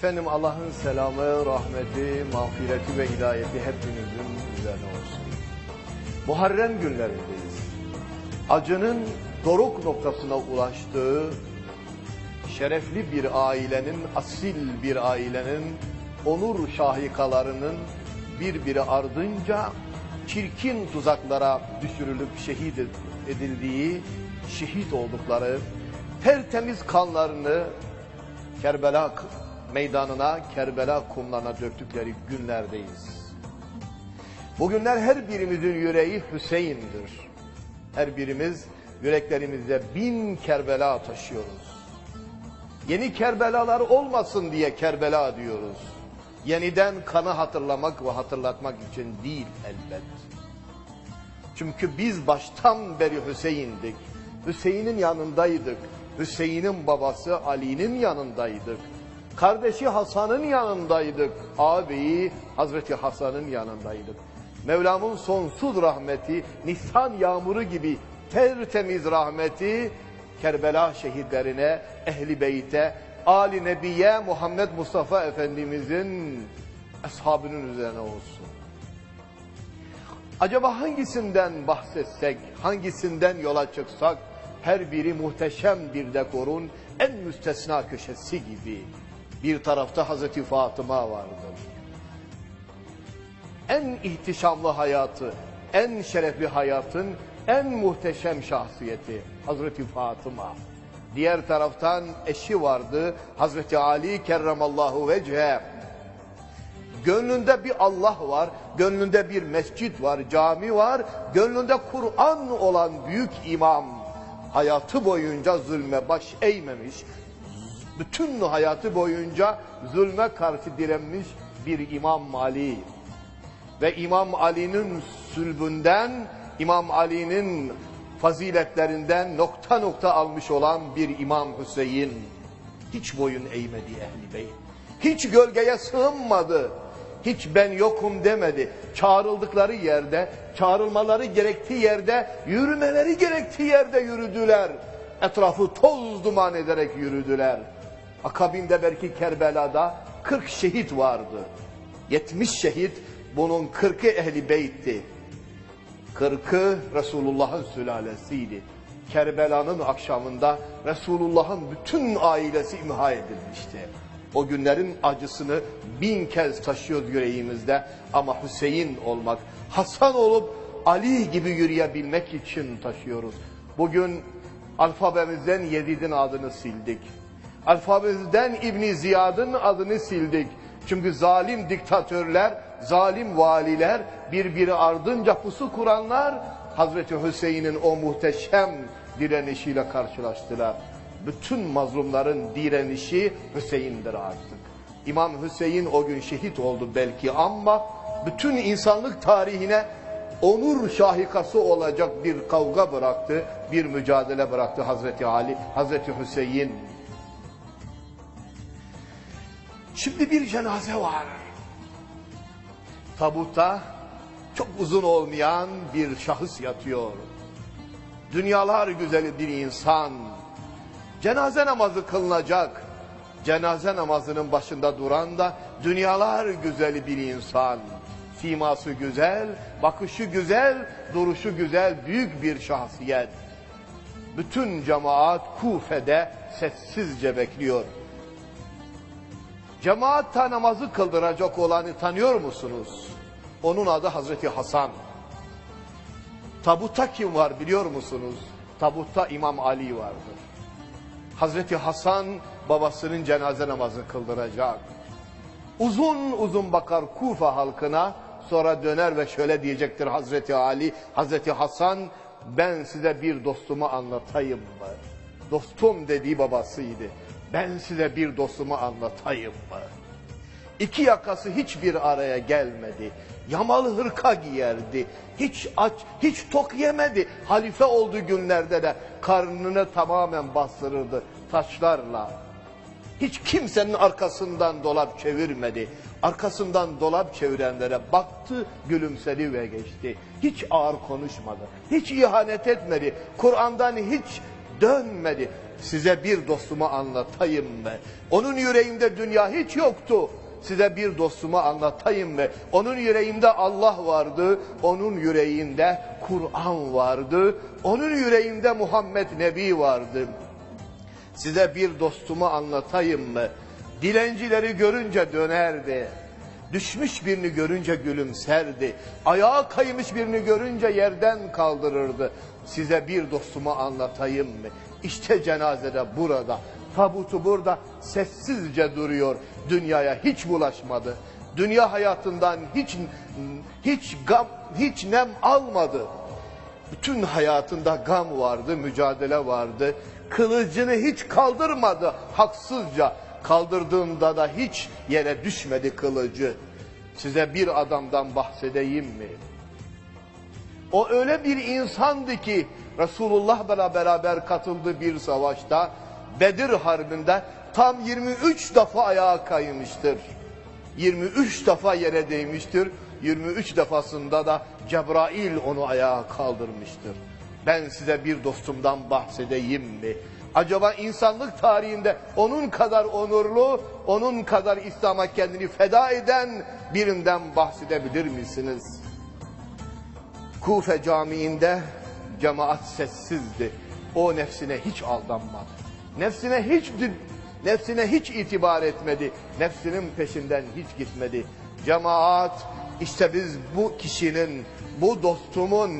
Efendim Allah'ın selamı, rahmeti, mağfireti ve hidayeti hepinizin üzerine olsun. Muharrem günlerindeyiz. Acının doruk noktasına ulaştığı şerefli bir ailenin, asil bir ailenin, onur şahikalarının birbiri ardınca çirkin tuzaklara düşürülüp şehit edildiği, şehit oldukları, tertemiz kanlarını Kerbela meydanına, Kerbela kumlarına döktükleri günlerdeyiz. Bugünler her birimizin yüreği Hüseyin'dir. Her birimiz yüreklerimizde bin Kerbela taşıyoruz. Yeni Kerbelalar olmasın diye Kerbela diyoruz. Yeniden kanı hatırlamak ve hatırlatmak için değil elbet. Çünkü biz baştan beri Hüseyin'dik. Hüseyin'in yanındaydık. Hüseyin'in babası Ali'nin yanındaydık. Kardeşi Hasan'ın yanındaydık. Ağabeyi Hazreti Hasan'ın yanındaydık. Mevlam'ın sonsuz rahmeti, Nisan yağmuru gibi tertemiz rahmeti Kerbela şehitlerine, Ehli Beyt'e, Ali Nebiye Muhammed Mustafa Efendimizin ashabının üzerine olsun. Acaba hangisinden bahsetsek, hangisinden yola çıksak, her biri muhteşem bir dekorun en müstesna köşesi gibi. Bir tarafta Hazreti Fatıma vardır. En ihtişamlı hayatı, en şerefli hayatın en muhteşem şahsiyeti Hazreti Fatıma. Diğer taraftan eşi vardı Hazreti Ali kerramallahu vecehe. Gönlünde bir Allah var, gönlünde bir mescit var, cami var, gönlünde Kur'an olan büyük imam. Hayatı boyunca zulme baş eğmemiş, bütün hayatı boyunca zulme karşı direnmiş bir İmam Ali. Ve İmam Ali'nin sülbünden, İmam Ali'nin faziletlerinden nokta nokta almış olan bir İmam Hüseyin. Hiç boyun eğmedi Ehli Beyt. Hiç gölgeye sığınmadı. Hiç ben yokum demedi. Çağrıldıkları yerde, çağrılmaları gerektiği yerde, yürümeleri gerektiği yerde yürüdüler. Etrafı toz duman ederek yürüdüler. Akabinde belki Kerbela'da 40 şehit vardı. 70 şehit, bunun 40'ı Ehli Beyt'ti. 40'ı Resulullah'ın sülalesiydi. Kerbela'nın akşamında Resulullah'ın bütün ailesi imha edilmişti. O günlerin acısını bin kez taşıyoruz yüreğimizde ama Hüseyin olmak, Hasan olup Ali gibi yürüyebilmek için taşıyoruz. Bugün alfabemizden Yezid'in adını sildik. Alfabemizden İbni Ziyad'ın adını sildik. Çünkü zalim diktatörler, zalim valiler, birbiri ardınca pusu kuranlar Hazreti Hüseyin'in o muhteşem direnişiyle karşılaştılar. Bütün mazlumların direnişi Hüseyin'dir artık. İmam Hüseyin o gün şehit oldu belki ama bütün insanlık tarihine onur şahikası olacak bir kavga bıraktı, bir mücadele bıraktı Hazreti Ali, Hazreti Hüseyin. Şimdi bir cenaze var. Tabutta çok uzun olmayan bir şahıs yatıyor. Dünyalar güzeli bir insan. Cenaze namazı kılınacak. Cenaze namazının başında duran da dünyalar güzeli bir insan. Siması güzel, bakışı güzel, duruşu güzel, büyük bir şahsiyet. Bütün cemaat Kufe'de sessizce bekliyor. Cemaatta namazı kıldıracak olanı tanıyor musunuz? Onun adı Hazreti Hasan. Tabutta kim var biliyor musunuz? Tabutta İmam Ali vardır. Hazreti Hasan babasının cenaze namazı kıldıracak. Uzun uzun bakar Kufa halkına sonra döner ve şöyle diyecektir Hazreti Ali, Hazreti Hasan ben size bir dostumu anlatayım mı? Dostum dediği babasıydı. Ben size bir dostumu anlatayım mı? İki yakası hiçbir araya gelmedi. Yamalı hırka giyerdi. Hiç aç, hiç tok yemedi. Halife olduğu günlerde de karnını tamamen bastırırdı taşlarla. Hiç kimsenin arkasından dolap çevirmedi. Arkasından dolap çevirenlere baktı, gülümsedi ve geçti. Hiç ağır konuşmadı. Hiç ihanet etmedi. Kur'an'dan hiç dönmedi. size bir dostumu anlatayım mı? Onun yüreğinde dünya hiç yoktu. Size bir dostumu anlatayım mı? Onun yüreğinde Allah vardı, onun yüreğinde Kur'an vardı, onun yüreğinde Muhammed Nebi vardı. Size bir dostumu anlatayım mı? Dilencileri görünce dönerdi. Düşmüş birini görünce gülümserdi. Ayağa kaymış birini görünce yerden kaldırırdı. Size bir dostumu anlatayım mı? İşte cenazede burada. Tabutu burada sessizce duruyor. Dünyaya hiç bulaşmadı. Dünya hayatından hiç hiç gam, hiç nem almadı. Bütün hayatında gam vardı, mücadele vardı. Kılıcını hiç kaldırmadı haksızca. Kaldırdığında da hiç yere düşmedi kılıcı. Size bir adamdan bahsedeyim mi? O öyle bir insandı ki Resulullah'la beraber katıldığı bir savaşta Bedir Harbi'nde tam 23 defa ayağa kaymıştır. 23 defa yere değmiştir. 23 defasında da Cebrail onu ayağa kaldırmıştır. Ben size bir dostumdan bahsedeyim mi? Acaba insanlık tarihinde onun kadar onurlu, onun kadar İslam'a kendini feda eden birinden bahsedebilir misiniz? Kufe Camii'nde cemaat sessizdi. O nefsine hiç aldanmadı. Nefsine hiç nefsine hiç itibar etmedi. Nefsinin peşinden hiç gitmedi. Cemaat işte biz bu kişinin, bu dostumun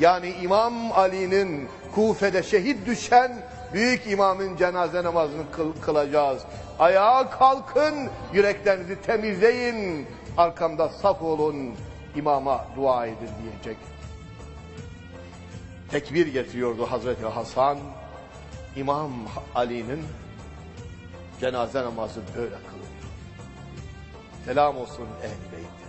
yani İmam Ali'nin Kufe'de şehit düşen büyük imamın cenaze namazını kıl, kılacağız. Ayağa kalkın, yüreklerinizi temizleyin, arkamda saf olun, imama dua edin diyecek. Tekbir getiriyordu Hazreti Hasan. İmam Ali'nin cenaze namazı böyle kılındı. Selam olsun ehl Beyt'e.